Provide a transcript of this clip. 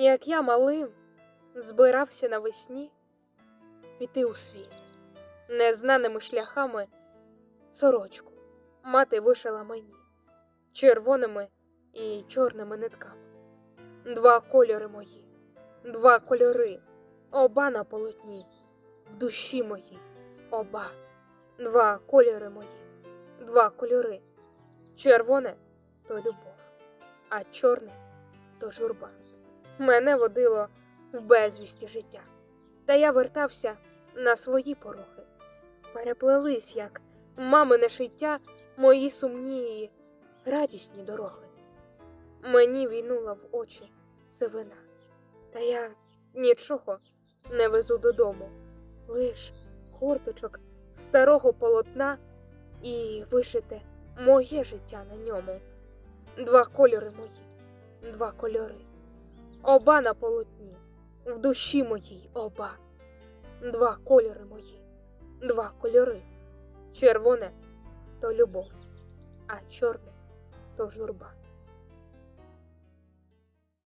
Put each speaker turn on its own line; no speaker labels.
як я малим збирався навесні піти у світ незнаними шляхами сорочку мати вишила мені червоними і чорними нитками. Два кольори мої, два кольори, оба на полотні, в душі моїй, оба, два кольори мої, два кольори. Червоне то любов, а чорне то журба. Мене водило в безвісті життя, та я вертався на свої порохи. Переплелись, як мамине шиття, мої сумні радісні дороги. Мені війнула в очі сивина, та я нічого не везу додому, лиш хурточок старого полотна і вишите моє життя на ньому. Два кольори мої, два кольори, оба на полотні, в душі моїй оба. Два кольори мої, два кольори. Червоне то любов, а чорне то журба.